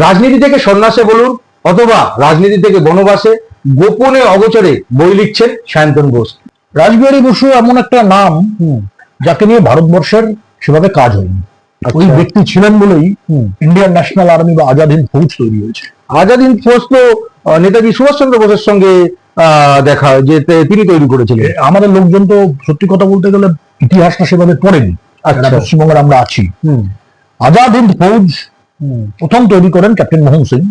রাজনীতি থেকে সন্ন্যাসে বলুন অথবা রাজনীতি থেকে বনবাসে গোপনে অগোচরে বই লিখছেন সায়ন্তন ঘোষ। রাজবিহারী বসু এমন একটা নাম যাকে নিয়ে ভারতবর্ষের সেভাবে কাজ হয়নি। ওই আচ্ছা। ব্যক্তি ছিলেন বলেই ইন্ডিয়ান ন্যাশনাল আর্মি বা আজাদ হিন্দ ফৌজ তৈরি হয়েছে। আজাদ হিন্দ ফৌজ তো নেতাজি সুভাষচন্দ্র বোসের সঙ্গে আহ, দেখা যে তিনি তৈরি করেছিলেন। আমাদের লোকজন তো সত্যি কথা বলতে গেলে ইতিহাসটা সেভাবে পড়েনি। আচ্ছা। পশ্চিমবঙ্গের আমরা আছি। আজাদ হিন্দ ফৌজ প্রথম তৈরি করেন ক্যাপ্টেন মোহন সিং।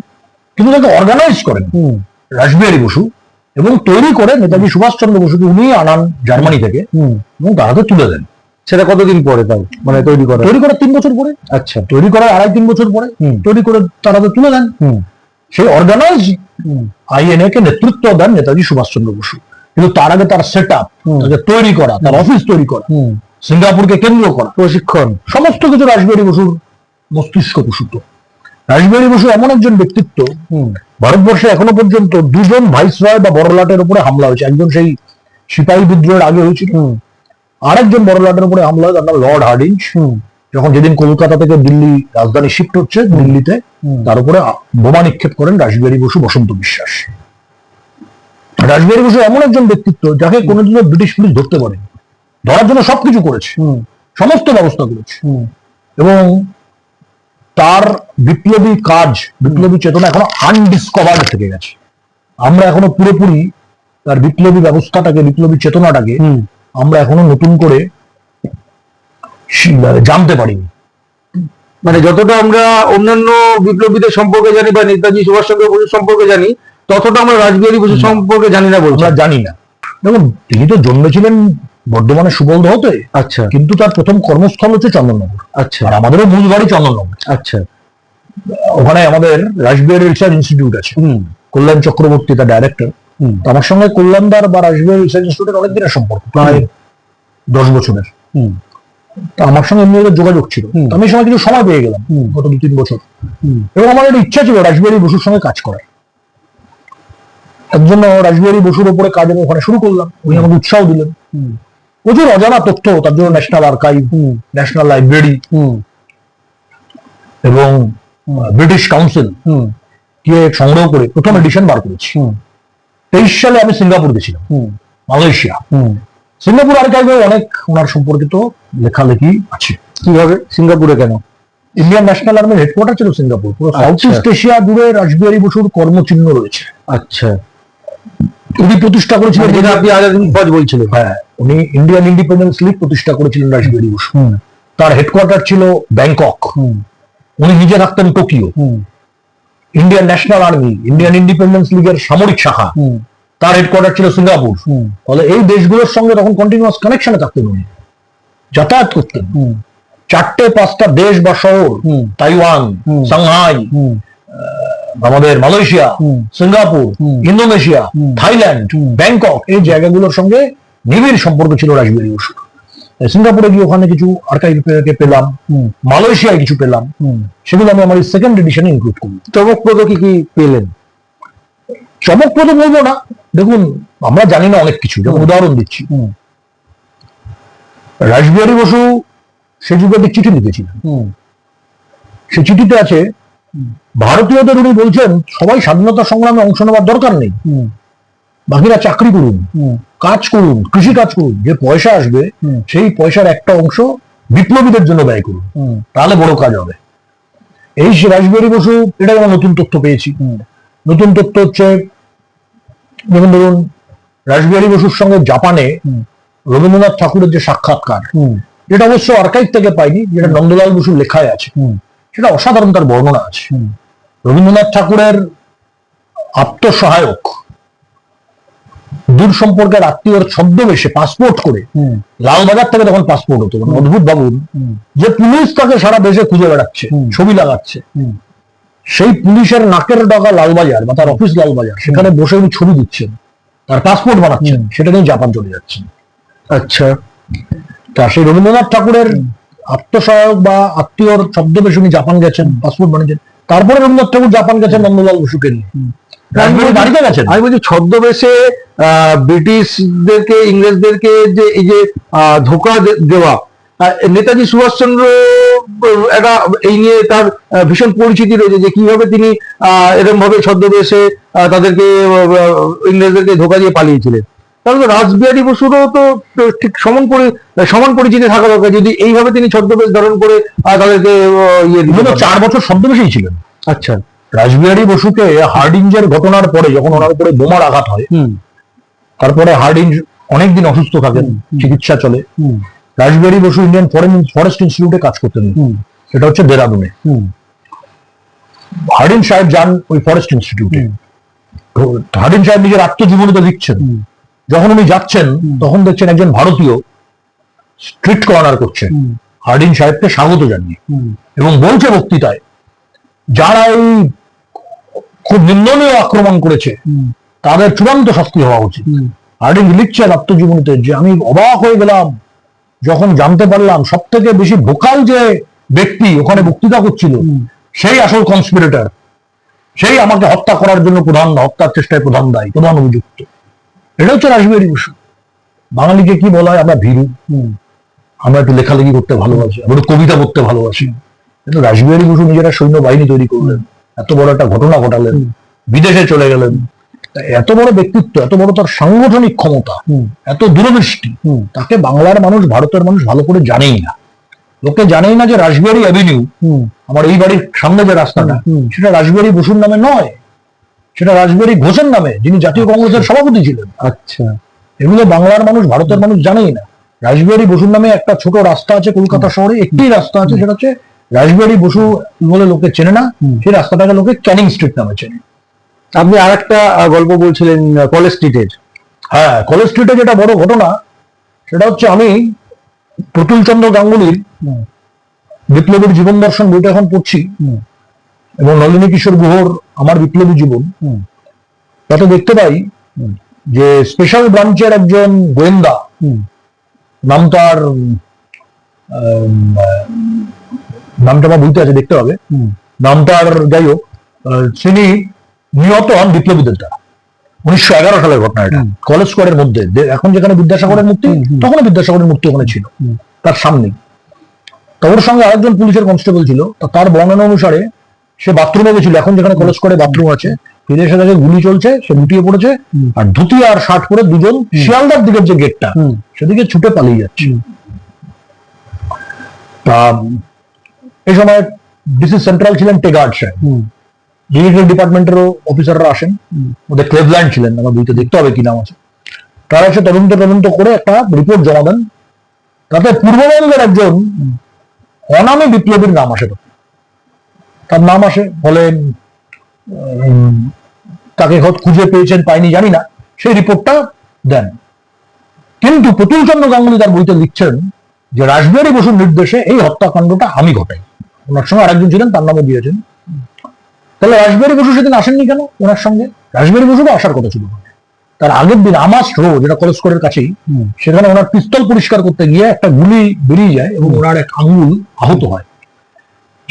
কিন্তু তাকে অর্গানাইজ করেন। হুম, রাসবিহারী বসু। এবং তৈরি করে নেতাজি সুভাষচন্দ্র বসুকে উনি আনান জার্মানি থেকে। এবং তাহাকে তুলে দেন। সেটা কতদিন পরে তাও? মানে তৈরি করা তৈরি করার তিন বছর পরে। আচ্ছা। তৈরি করার আড়াই তিন বছর পরে। তৈরি করে তারা তো তুলে দেন। হুম, সেই অর্গানাইজ আইএনএ কে নেতৃত্ব দেন নেতাজি সুভাষচন্দ্র বসু। কিন্তু তার আগে তার সেট আপ। তাকে তৈরি করা তার অফিস তৈরি করা সিঙ্গাপুরকে কেন্দ্র করা। প্রশিক্ষণ। সমস্ত কিছু রাসবিহারী বসুর মস্তিষ্ক প্রসূত রাসবিহারী বসু এমন একজন ব্যক্তিত্ব ভারতবর্ষে এখনও পর্যন্ত দুজন ভাইসরয় বা বড়লাটের উপরে হামলা হয়েছে। একজন সেই সিপাহী বিদ্রোহের আগে হয়েছিল। হুম, আরেকজন বড়লাটের উপরে হামলা হয় তার নাম লর্ড হার্ডিঞ্জ। যখন যেদিন কলকাতা থেকে দিল্লি রাজধানী শিফট হচ্ছে দিল্লিতে তার উপরে বোমা নিক্ষেপ করেন রাসবিহারী বসু বসন্ত বিশ্বাস। রাসবিহারী বসু এমন একজন ব্যক্তিত্ব যাকে কোনোদিনও ব্রিটিশ পুলিশ ধরতে পারেনি। ধরার জন্য সবকিছু করেছে। হুম, সমস্ত ব্যবস্থা করেছে। হুম, এবং তার বিপ্লবী কাজ বিপ্লবী চেতনা এখনও আনডিসকভার্ড থেকে গেছে। আমরা এখনও পুরোপুরি তার বিপ্লবী ব্যবস্থাটাকে বিপ্লবী চেতনাটাকে আমরা এখনও নতুন করে জানতে পারিনি। মানে যতটা আমরা অন্যান্য বিপ্লবীদের সম্পর্কে জানি বা নেতাজি সুভাষচন্দ্র বসুর সম্পর্কে জানি ততটা আমরা রাজবিহারী বসু সম্পর্কে জানি না বলছি। আমরা জানি না। দেখুন তিনি তো জন্মেছিলেন বর্ধমানের সুবলদ হতে আচ্ছা। কিন্তু তার প্রথম কর্মস্থল হচ্ছে চন্দননগর। আচ্ছা। আর আমাদেরও মূল বাড়ি চন্দননগর। আচ্ছা। ওখানে আমাদের রাসবিহারী রিসার্চ ইনস্টিটিউট আছে। হুম। কল্যাণ চক্রবর্তী তার ডাইরেক্টর আমার সঙ্গে কল্যাণদার বা রাসবিহারী রিসার্চ ইনস্টিটিউটের অনেক দিনের সম্পর্ক প্রায় দশ বছরের। হুম। তো আমার সঙ্গে এমনি যোগাযোগ ছিল। আমি সময় কিছু সময় পেয়ে গেলাম। গত দু তিন বছর। হুম। এবং আমার একটা ইচ্ছা ছিল রাসবিহারী বসুর সঙ্গে কাজ করার। তার জন্য রাসবিহারী বসুর উপরে কাজ আমি ওখানে শুরু করলাম। উনি আমাকে উৎসাহ দিলেন। হুম। প্রচুর অজানা তথ্য তার জন্য ন্যাশনাল আর্কাইভ ন্যাশনাল লাইব্রেরি হুম। এবং ব্রিটিশ কাউন্সিল হুম। কে সংগ্রহ করে প্রথম এডিশন বার করেছি। তেইশ সালে আমি সিঙ্গাপুর গেছিলাম। মালয়েশিয়া। সিঙ্গাপুর আর্কাইভে অনেক ওনার সম্পর্কিত লেখালেখি আছে। কীভাবে? সিঙ্গাপুরে কেন? ইন্ডিয়ান ন্যাশনাল আর্মির হেডকোয়ার্টার ছিল সিঙ্গাপুর। পুরো সাউথ। ইস্ট এশিয়া জুড়ে রাসবিহারী বসুর কর্মচিহ্ন রয়েছে। আচ্ছা। উনি প্রতিষ্ঠা করেছিলেন যেটা আপনি আজাদ হিন্দ বলছিলেন। হ্যাঁ উনি ইন্ডিয়ান ইন্ডিপেন্ডেন্স লিগ প্রতিষ্ঠা করেছিলেন রাসবিহারী বসু। তার হেডকোয়ার্টার ছিল ব্যাংকক উনি নিজে থাকতেন Tokyo Indian national army Indian independence লীগের সামরিক শাখা। তার হেডকোয়ার্টার ছিল সিঙ্গাপুর ফলে এই দেশগুলোর সঙ্গে তখন কন্টিনিউয়াস কানেকশনে থাকতেন উনি। যাতায়াত করতেন। চারটে পাঁচটা দেশ বা শহর তাইওয়ান। সাংহাই আমাদের Malaysia Singapore Indonesia Thailand Bangkok এই জায়গাগুলোর সঙ্গে নিবিড় সম্পর্ক ছিল রাজবিহারী বসুর সিঙ্গাপুরে গিয়ে ওখানে কিছু আর্কাইভ পেলাম মালয়েশিয়ায় কিছু পেলাম সেগুলো আমি আমার সেকেন্ড এডিশনে ইনক্লুড করি চমকপ্রদ কি কি পেলেন? চমকপ্রদ বলব না। দেখুন আমরা জানি না অনেক কিছু। যেমন উদাহরণ দিচ্ছি। রাসবিহারী বসু সে যুগে চিঠি লিখেছিলেন সে চিঠিতে আছে ভারতীয়দের উনি বলছেন সবাই স্বাধীনতা সংগ্রামে অংশ নেওয়ার দরকার নেই। বাকিরা চাকরি করুন কাজ করুন কৃষি কাজ করুন যে পয়সা আসবে সেই পয়সার একটা অংশ বিপ্লবীদের জন্য ব্যয় করুন। তাহলে বড় কাজ হবে। এই সে রাসবিহারী বসু এটা আমরা নতুন তথ্য পেয়েছি। নতুন তথ্য হচ্ছে যেমন ধরুন রাসবিহারী বসুর সঙ্গে জাপানে। রবীন্দ্রনাথ ঠাকুরের যে সাক্ষাৎকার যেটা অবশ্য আর্কাইভ থেকে পাইনি যেটা নন্দলাল বসুর লেখায় আছে। সেটা অসাধারণ তার বর্ণনা আছে। রবীন্দ্রনাথ ঠাকুরের আত্মসহায়ক দূর সম্পর্কের আত্মীয়র ছদ্মবেশে পাসপোর্ট করে লালবাজার থেকে তখন পাসপোর্ট হতো মানে অদ্ভুত হুম। যে পুলিশ তাকে সারা দেশে খুঁজে বেড়াচ্ছে। ছবি লাগাচ্ছে। সেই পুলিশের নাকের ডগা লালবাজার বা তার অফিস লালবাজার সেখানে বসে উনি ছবি দিচ্ছেন তার পাসপোর্ট বানাচ্ছেন সেটা নিয়ে জাপান চলে যাচ্ছেন। আচ্ছা। তা সেই রবীন্দ্রনাথ ঠাকুরের আত্মসহায়ক বা আত্মীয়র ছদ্মবেশে উনি জাপান গেছেন পাসপোর্ট বানিয়েছেন। তারপরে রবীন্দ্রনাথ ঠাকুর জাপান গেছেন নন্দলাল বসুকে নিয়ে বাড়িতে গেছেন? আমি বলছি ছদ্মবেশে আহ, ব্রিটিশদেরকে ইংরেজদেরকে যে এই যে আহ, ধোকা দেওয়া নেতাজি সুভাষচন্দ্র একটা এই নিয়ে তার ভীষণ পরিচিতি রয়েছে যে কীভাবে তিনি আহ এরকম ভাবে ছদ্মবেশে তাদেরকে ইংরেজদেরকে ধোকা দিয়ে পালিয়েছিলেন। তাহলে রাসবিহারী বসুরও তো ঠিক সমান পরি সমান পরিচিতি থাকা দরকার। যদি এইভাবে তিনি ছদ্মবেশ ধারণ করে তাদেরকে ইয়ে। চার বছর ছদ্মবেশেই ছিলেন। আচ্ছা। রাসবিহারী বসুকে হার্ডিঞ্জের ঘটনার পরে যখন ওনার উপরে বোমার আঘাত হয় তারপরে হার্ডিঞ্জ অনেকদিন অসুস্থ থাকেন চিকিৎসা চলে। Rashbehari Basu Indian foreign forest ইনস্টিটিউটে কাজ করতেন। সেটা হচ্ছে দেরাদুনে। হার্ডিন সাহেব যান ওই ফরেস্ট ইনস্টিটিউটে। হার্ডিন সাহেব নিজের আত্মজীবনীতে লিখছেন। যখন উনি যাচ্ছেন তখন দেখছেন একজন ভারতীয় স্ট্রিট কর্নার করছেন। হার্ডিন সাহেবকে স্বাগত জানিয়ে। এবং বলছে বক্তৃতায় যারা এই খুব নিন্দনীয় আক্রমণ করেছে তাদের চূড়ান্ত শাস্তি হওয়া উচিত। হার্ডিন লিখছেন আত্মজীবনীতে যে আমি অবাক হয়ে গেলাম যখন জানতে পারলাম সব থেকে বেশি ভোকাল যে ব্যক্তি ওখানে বক্তৃতা করছিল সেই আসল কনস্পিরেটর সেই আমাকে হত্যা করার জন্য প্রধান হত্যার চেষ্টায় প্রধান দায়ী প্রধান অভিযুক্ত। এটা হচ্ছে রাসবিহারী বসু বাঙালিকে কি বলা হয়? আমরা ভীরু। আমরা একটু লেখালেখি করতে ভালোবাসি আমরা একটু কবিতা পড়তে ভালোবাসি। কিন্তু রাসবিহারী বসু নিজেরা সৈন্যবাহিনী তৈরি করলেন এত বড় একটা ঘটনা ঘটালেন বিদেশে চলে গেলেন। এত বড় ব্যক্তিত্ব এত বড় তার সাংগঠনিক ক্ষমতা এত দূরদৃষ্টি তাকে বাংলার মানুষ ভারতের মানুষ ভালো করে জানেই না। লোকে জানেই না যে রাসবিহারী অ্যাভিনিউ আমার এই বাড়ির সামনে যে রাস্তাটা। সেটা রাসবিহারী বসুর নামে নয়। সেটা রাসবিহারী ঘোষের নামে যিনি জাতীয় কংগ্রেসের সভাপতি ছিলেন। আচ্ছা। এগুলো বাংলার মানুষ ভারতের মানুষ জানেই না। রাসবিহারী বসুর নামে একটা ছোট রাস্তা আছে কলকাতা শহরে। একটি রাস্তা আছে সেটা হচ্ছে রাসবিহারী বসু বলে লোকে চেনে না। সেই রাস্তাটাকে লোকে ক্যানিং স্ট্রিট নামে চেনে। আপনি আর একটা গল্প বলছিলেন কলেজ স্ট্রিটের। হ্যাঁ কলেজ স্ট্রিটে যেটা বড় ঘটনা সেটা হচ্ছে আমি প্রতুল চন্দ্র গাঙ্গুলির বিপ্লবীর জীবন দর্শন বইটা এখন পড়ছি। এবং নলিনী কিশোর গুহর আমার বিপ্লবী জীবন তাতে দেখতে পাই যে স্পেশাল ব্রাঞ্চের একজন গোয়েন্দা নাম তার নামটা আমার বইতে আছে দেখতে হবে। হুম। নাম তার যাই হোক তিনি নিহত হন বিপ্লবীদের দ্বারা উনিশশো এগারো সালের ঘটনা এটা। কলেজ স্কোয়ারের মধ্যে এখন যেখানে বিদ্যাসাগরের মূর্তি। তখন বিদ্যাসাগরের মূর্তি ওখানে ছিল। তার সামনেই তো ওর সঙ্গে আরেকজন পুলিশের কনস্টেবল ছিল তার বর্ণনা অনুসারে সে বাথরুমে গেছিল। এখন যেখানে কলেজ করে বাথরুম আছে ফিরে এসে দেখে গুলি চলছে সে লুটিয়ে পড়েছে আর ধুতি আর শার্ট পরে দুজন শিয়ালদার দিকের যে গেটটা সেদিকে ছুটে পালিয়ে যাচ্ছে। তা এই সময় ডিসি সেন্ট্রাল ছিলেন টেগার্ড সাহেব ডিজিটাল ডিপার্টমেন্টেরও অফিসাররা আসেন। ওদের ক্লেভল্যান্ড ছিলেন আমার বইতে দেখতে হবে কি নাম আছে। তারা এসে তদন্ত তদন্ত করে একটা রিপোর্ট জমা দেন তাতে পূর্ববঙ্গের একজন অনামী বিপ্লবীর নাম আসে। তখন। তার নাম আসে ফলে তাকে খুঁজে পেয়েছেন পাইনি জানি না। সেই রিপোর্টটা দেন। কিন্তু প্রতুল চন্দ্র গাঙ্গুলি তার বইতে লিখছেন যে রাসবিহারী বসুর নির্দেশে এই হত্যাকাণ্ডটা আমি ঘটাই ওনার সঙ্গে আরেকজন ছিলেন তার নামও দিয়েছেন। তাহলে রাসবিহারী বসু সেদিন আসেননি কেন ওনার সঙ্গে? রাসবিহারী বসু আসার কথা ছিল। তার আগের দিন আমাস রো যেটা কলেজ স্কোয়ারের কাছেই সেখানে ওনার পিস্তল পরিষ্কার করতে গিয়ে একটা গুলি বেরিয়ে যায় এবং ওনার এক আঙ্গুল আহত হয়।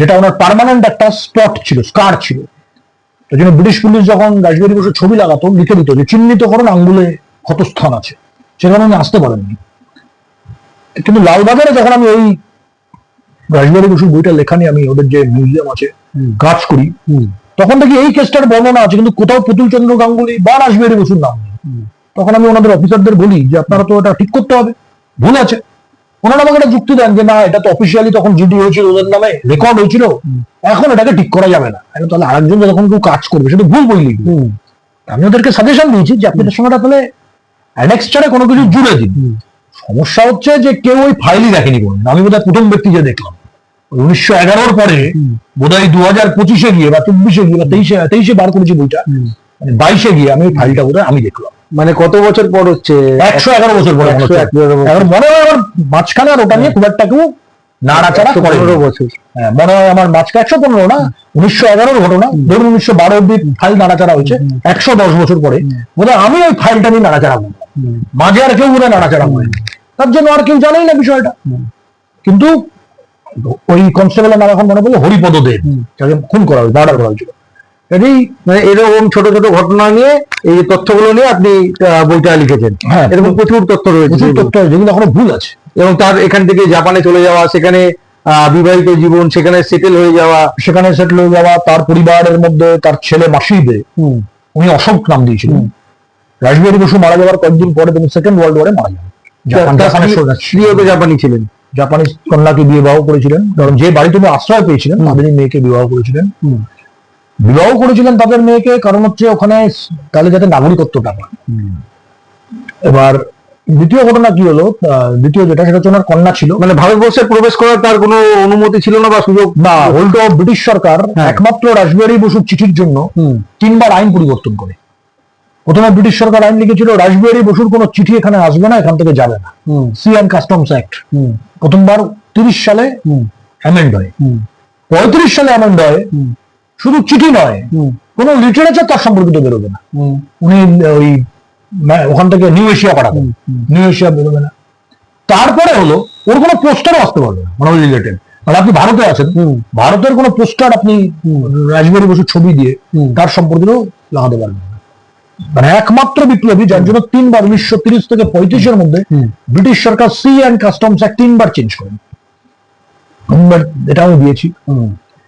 যেটা ওনার পার্মানেন্ট একটা স্পট ছিল স্কার ছিল। তো জন্য ব্রিটিশ পুলিশ যখন রাসবিহারী বসুর ছবি লাগাতো লিখে দিত যে চিহ্নিতকরণ আঙ্গুলে ক্ষতস্থান আছে। সেখানে উনি আসতে পারেননি। কিন্তু লালবাজারে যখন আমি এই রাসবিহারী বসুর বইটা লেখা নিয়ে আমি ওদের যে মিউজিয়াম আছে। কাজ করি তখন দেখি এই কেসটার বর্ণনা আছে কিন্তু কোথাও পুতুল চন্দ্র গাঙ্গুলি বা রাসবিহারী বসুর নাম নেই। তখন আমি ওনাদের অফিসারদের বলি যে আপনারা তো এটা ঠিক করতে হবে। ভুল আছে। ওনারা আমাকে একটা যুক্তি দেন যে না এটা তো অফিসিয়ালি তখন জিডি হয়েছিল ওদের নামে রেকর্ড হয়েছিল। এখন এটাকে ঠিক করা যাবে না। এখন তাহলে আরেকজন যখন কেউ কাজ করবে সেটা ভুল বই লিখবে আমি ওদেরকে সাজেশন দিয়েছি যে আপনি সঙ্গে তাহলে অ্যানেক্সচারে কোনো কিছু জুড়ে দিন। সমস্যা হচ্ছে যে কেউ ওই ফাইলই দেখেনি কোনদিন। আমি বোধহয় প্রথম ব্যক্তি যে দেখলাম। উনিশশো এগারোর পরে। বোধহয় দু হাজার পঁচিশে গিয়ে বা চব্বিশে গিয়ে বা তেইশে তেইশে বার করেছি বইটা মানে বাইশে গিয়ে আমি ওই ফাইলটা বোধহয় আমি দেখলাম। মানে কত বছর পর হচ্ছে? একশো এগারো বছর পরে। এখন মনে হয় আমার মাঝখানে আর ওটা নিয়ে খুব একটা কেউ নাড়াচাড়া করে পনেরো বছর। হ্যাঁ, মনে হয় আমার মাঝখানে একশো পনেরো না? উনিশশো এগারোর ঘটনা। ধরুন উনিশশো বারো অব্দি ফাইল নাড়াচাড়া হয়েছে। একশো দশ বছর পরে। বোধহয় আমি ওই ফাইলটা নিয়ে নাড়াচাড়া করব। মাঝে আর কেউ বোধহয় নাড়াচাড়া করে তার জন্য আর কেউ জানেই না বিষয়টা। কিন্তু ওই কনস্টেবলের নাম এখন মনে পড়ল হরিপদ দেব। খুন করা হয়েছে মার্ডার করা হয়েছিল। কাজেই মানে এরকম ছোট ছোট ঘটনা নিয়ে এই তথ্যগুলো নিয়ে আপনি বইটা লিখেছেন। হ্যাঁ। এরকম প্রচুর তথ্য রয়েছে তথ্য আছে, যেগুলো এখনও ভুল আছে। এবং তার এখান থেকে জাপানে চলে যাওয়া সেখানে বিবাহিত জীবন সেখানে সেটেল হয়ে যাওয়া। সেখানে সেটেল হয়ে যাওয়া তার পরিবারের মধ্যে তার ছেলে মাসিদে উনি অশোক নাম দিয়েছিলেন। রাসবিহারী বসু মারা যাওয়ার কয়েকদিন পরে তিনি সেকেন্ড ওয়ার্ল্ড ওয়ারে মারা যান। জাপান স্ত্রীও তো জাপানি ছিলেন? জাপানিজ কন্যাকে বিবাহ করেছিলেন। কারণ যে বাড়িতে উনি আশ্রয় পেয়েছিলেন তাদেরই মেয়েকে বিবাহ করেছিলেন। বিবাহ করেছিলেন তাদের মেয়েকে কারণ হচ্ছে ওখানে তাহলে যাতে নাগরিকত্বটা পায় এবার দ্বিতীয় ঘটনা কি হলো? দ্বিতীয় যেটা সেটা হচ্ছে ওনার কন্যা ছিল। মানে ভারতবর্ষে প্রবেশ করার তার কোনো অনুমতি ছিল না বা সুযোগ না উল্টো ব্রিটিশ সরকার হ্যাঁ। একমাত্র রাসবিহারী বসুর চিঠির জন্য তিনবার আইন পরিবর্তন করে। প্রথমে ব্রিটিশ সরকার আইন লিখেছিল রাসবিহারী বসুর কোনো চিঠি এখানে আসবে না এখান থেকে যাবে না। Sea and customs act. প্রথমবার তিরিশ সালে অ্যামেন্ড হয়। পঁয়ত্রিশ সালে অ্যামেন্ড হয়। শুধু চিঠি নয় কোনো লিটারেচার তার সম্পর্কিত বেরোবে না। উনি ওই ওখান থেকে নিউ এশিয়া পাঠাবেন নিউ এশিয়া বেরোবে না। তারপরে হলো ওর কোনো পোস্টারও আসতে পারবে না মানে রিলেটেড মানে আপনি ভারতে আছেন ভারতের কোনো পোস্টার আপনি রাজবাড়ি বসুর ছবি দিয়ে তার সম্পর্কিত লাগাতে পারবেন মানে একমাত্র বিপ্লবী যার জন্য তিনবার উনিশশো তিরিশ থেকে পঁয়ত্রিশের মধ্যে ব্রিটিশ সরকার সি অ্যান্ড কাস্টমস অ্যাক্ট তিনবার চেঞ্জ করেন। এটা আমি দিয়েছি।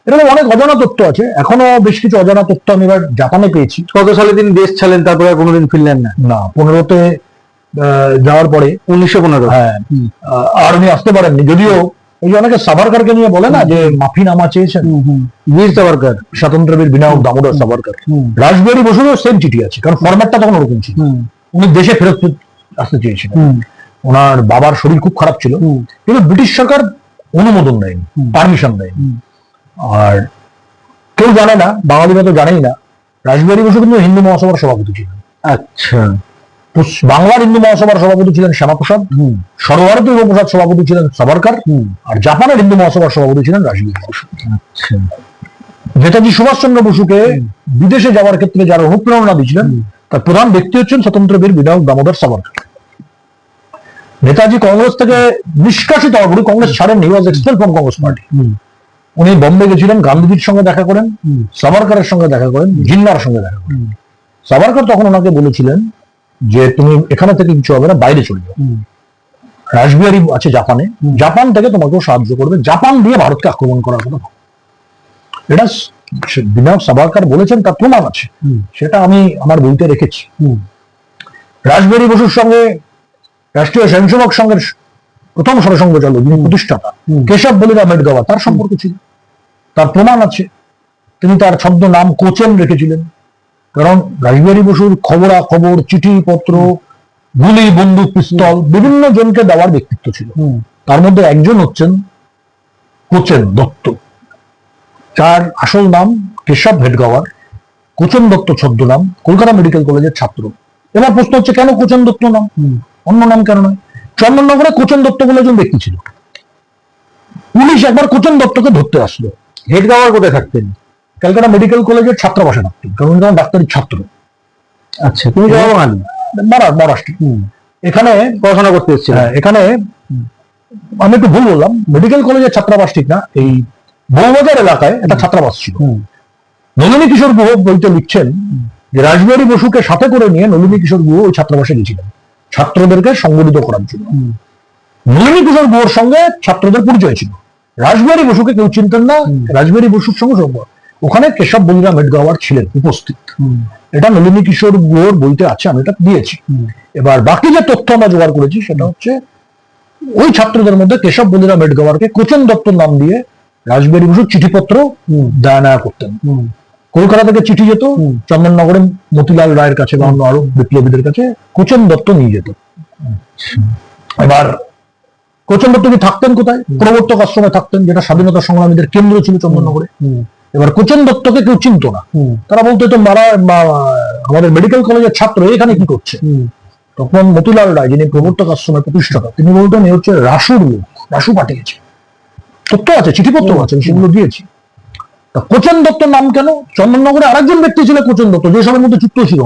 এরকম অনেক অজানা তথ্য আছে। এখনও বেশ কিছু অজানা তথ্য আমি এবার জাপানে পেয়েছি। কত সালে তিনি দেশ ছাড়লেন তারপরে আর কোনোদিন ফিরলেন না? না পনেরোতে যাওয়ার পরে। উনিশশো পনেরো। হ্যাঁ আর উনি আসতে পারেননি। যদিও ওই যে অনেকে সাভারকারকে নিয়ে বলে না যে মাফি নামা চেয়েছেন। বীর সাভারকর স্বাতন্ত্রবীর বিনায়ক দামোদর সাভারকার। রাসবিহারী বসুরও সেম চিঠি আছে কারণ ফরম্যাটটা তখন ওরকম ছিল। উনি দেশে ফেরত আসতে চেয়েছিলেন। ওনার বাবার শরীর খুব খারাপ ছিল। কিন্তু ব্রিটিশ সরকার অনুমোদন দেয়নি পারমিশন দেয়নি। আর কেউ জানে না বাঙালিরা তো জানেই না রাসবিহারী বসু কিন্তু হিন্দু মহাসভার সভাপতি ছিলেন। আচ্ছা। বাংলার হিন্দু মহাসভার সভাপতি ছিলেন শ্যামাপ্রসাদ সর্বভারতীয় যুবপ্রসাদ সভাপতি ছিলেন সাভারকার আর জাপানের হিন্দু মহাসভার সভাপতি ছিলেন রাসবিহারী বসু। আচ্ছা। নেতাজি সুভাষচন্দ্র বসুকে বিদেশে যাওয়ার ক্ষেত্রে যারা অনুপ্রেরণা দিয়েছিলেন তার প্রধান ব্যক্তি হচ্ছেন স্বতন্ত্র বীর বিধায়ক দামোদর সাভারকার নেতাজি কংগ্রেস থেকে নিষ্কাশিত হওয়ার পরে কংগ্রেস ছাড়েননি was expel from Congress party উনি বোম্বে গেছিলেন গান্ধীজির সঙ্গে দেখা করেন সাভারকারের সঙ্গে দেখা করেন জিন্নার সঙ্গে দেখা করেন। সাভারকার তখন ওনাকে বলেছিলেন যে তুমি এখানে থেকে কিছু হবে না বাইরে চলে যাও। রাসবিহারী আছে জাপানে জাপান থেকে তোমাকেও সাহায্য করবে জাপান দিয়ে ভারতকে আক্রমণ করার কথা এটা বিনায়ক সাভারকার বলেছেন তার প্রমাণ আছে। সেটা আমি আমার বইতে রেখেছি। রাসবিহারী বসুর সঙ্গে রাষ্ট্রীয় স্বয়ংসেবক সংঘের স- প্রথম সরসংঘ চালক যিনি প্রতিষ্ঠাতা কেশব বলিরা মেডগাওয়া তার সম্পর্ক ছিল। তার প্রমাণ আছে। তিনি তার ছদ্ম নাম কোচেন রেখেছিলেন। কারণ রাসবিহারী বসুর খবরা খবর চিঠি পত্র গুলি বন্দুক পিস্তল বিভিন্ন জনকে দেওয়ার ব্যক্তিত্ব ছিল। তার মধ্যে একজন হচ্ছেন কোচেন দত্ত। যার আসল নাম কেশব ভেটগাওয়ার কোচেন দত্ত ছদ্মনাম কলকাতা মেডিকেল কলেজের ছাত্র। এবার প্রশ্ন হচ্ছে কেন কোচেন দত্ত নাম? অন্য নাম কেন নয়? চন্দননগরে কোচন দত্ত বলে একজন ব্যক্তি ছিল। পুলিশ একবার কোচন দত্তকে ধরতে আসলো। হেড গাওয়ার কোথায় থাকতেন? ক্যালকাটা মেডিকেল কলেজের ছাত্রাবাসে থাকতেন কারণ উনি তখন ডাক্তারির ছাত্র। আচ্ছা তুমি মহারাষ্ট্র এখানে পড়াশোনা করতে এসেছিলেন। হ্যাঁ, এখানে আমি একটু ভুল বললাম মেডিকেল কলেজের ছাত্রাবাস ঠিক না এই বৌবাজার এলাকায় একটা ছাত্রাবাস ছিল। নলিনী কিশোর গুহ বইতে লিখছেন যে রাসবিহারী বসুকে সাথে করে নিয়ে নলিনী কিশোর গুহ ওই ছাত্রাবাসে গেছিলেন। ছাত্রদেরকে সংগঠিত করার জন্য। নলিনী কিশোর গুহর সঙ্গে ছাত্রদের পরিচয় ছিল। রাসবিহারী বসুকে কেউ চিনতেন না। রাসবিহারী বসুর সঙ্গে সম্পর্ক ওখানে কেশব বলিরাম হেডগাওয়ার ছিলেন উপস্থিত। এটা নলিনী কিশোর গুহর বইতে আছে আমি এটা দিয়েছি। এবার বাকি যে তথ্য আমরা জোগাড় করেছি সেটা হচ্ছে ওই ছাত্রদের মধ্যে কেশব বলিরাম হেডগাওয়ারকে কোচেন দত্তর নাম দিয়ে রাসবিহারী বসু চিঠিপত্র দেয়া নেয়া করতেন। কলকাতা থেকে চিঠি যেত চন্দননগরে মতিলাল রায়ের কাছে বা অন্য আরও বিপ্লবীদের কাছে কোচন দত্ত নিয়ে যেত। এবার কোচন দত্ত কি থাকতেন কোথায়? প্রবর্তক আশ্রমে থাকতেন যেটা স্বাধীনতা সংগ্রামীদের কেন্দ্র ছিল চন্দননগরে। এবার কোচন দত্তকে কেউ চিনতো না। তারা বলতো তো মারা আমাদের মেডিকেল কলেজের ছাত্র এখানে কি করছে? তখন মতিলাল রায় যিনি প্রবর্তক আশ্রমের প্রতিষ্ঠাতা তিনি বলতেন এ হচ্ছে রাসুর লোক রাসু পাঠিয়েছে। তথ্য আছে চিঠিপত্র আছে সেগুলো দিয়েছি। তা কোচেন দত্তর নাম কেন? চন্দননগরে আরেকজন ব্যক্তি ছিল কোচেন দত্ত যে সবের মধ্যে যুক্ত ছিল।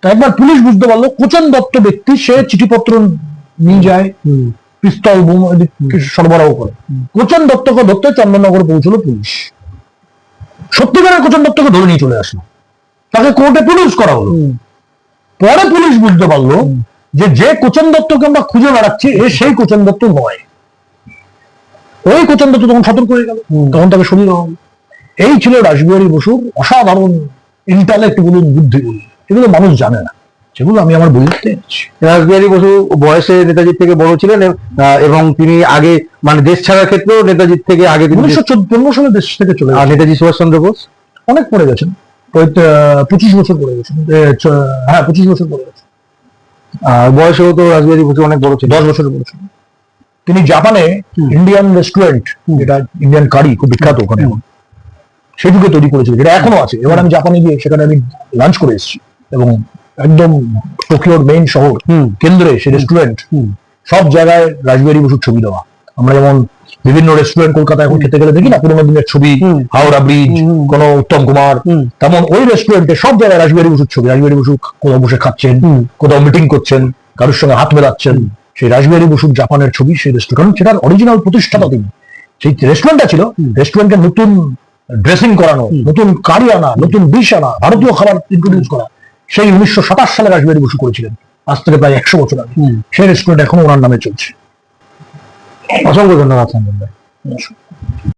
তা একবার পুলিশ বুঝতে পারল কোচন দত্ত ব্যক্তি সে চিঠিপত্র নিয়ে যায় পিস্তল বোম সরবরাহ করে। কোচেন দত্তকে ধরতে চন্দননগরে পৌঁছলো পুলিশ। সত্যিকারের কোচন দত্তকে ধরে নিয়ে চলে আসলো। তাকে কোর্টে প্রডিউস করা হলো। পরে পুলিশ বুঝতে পারল যে যে কোচন দত্তকে আমরা খুঁজে বেড়াচ্ছি এ সেই কোচন দত্ত নয়। ওই কোচন দত্ত তখন সতর্ক হয়ে গেল। তখন তাকে সরিয়ে দেওয়া হলো। এই ছিল রাসবিহারী বসুর অসাধারণ ইন্টালেক্ট বলুন বুদ্ধি বলুন এগুলো মানুষ জানে না। সেগুলো আমি আমার এনেছি। রাসবিহারী বসু বয়সে নেতাজির থেকে বড় ছিলেন এবং তিনি আগে মানে দেশ ছাড়ার ক্ষেত্রেও নেতাজির থেকে আগে উনিশশো পনেরো সালে দেশ থেকে চলে আর। নেতাজি সুভাষচন্দ্র বোস? অনেক পড়ে গেছেন। পঁচিশ বছর পড়ে গেছেন। হ্যাঁ পঁচিশ বছর পড়ে গেছেন। আর বয়সেও তো রাসবিহারী বসু অনেক বড় ছিল দশ বছর বলেছেন তিনি জাপানে ইন্ডিয়ান রেস্টুরেন্ট যেটা ইন্ডিয়ান কারি খুব বিখ্যাত ওখানে। যুগে তৈরি করেছিল যেটা এখনও আছে। এবার আমি জাপানে গিয়ে সেখানে আমি লাঞ্চ করে এসেছি। এবং একদম টোকিওর মেইন শহর কেন্দ্রে সেই রেস্টুরেন্ট সব জায়গায় রাজবিহারী বসুর ছবি দেওয়া। আমরা যেমন বিভিন্ন রেস্টুরেন্ট কলকাতায় এখন খেতে গেলে দেখি না পুরোনো দিনের ছবি। হাওড়া ব্রিজ। কোন উত্তম কুমার। তেমন ওই রেস্টুরেন্টে সব জায়গায় রাজবিহারী বসুর ছবি। রাজবিহারী বসু কোথাও বসে খাচ্ছেন কোথাও মিটিং করছেন কারোর সঙ্গে হাত মেলাচ্ছেন সেই রাজবিহারী বসুর জাপানের ছবি সেই রেস্টুরেন্ট সেটার অরিজিনাল প্রতিষ্ঠাতা তিনি। সেই রেস্টুরেন্টটা ছিল রেস্টুরেন্টের নতুন ড্রেসিং করানো নতুন কারি আনা নতুন ডিশ আনা ভারতীয় খাবার ইন্ট্রোডিউস করা সেই উনিশশো সাতাশ সালে রাজবিহারী বসু করেছিলেন। আজ থেকে প্রায় একশো বছর আগে। সেই রেস্টুরেন্ট এখন ওনার নামে চলছে। অসংখ্য ধন্যবাদ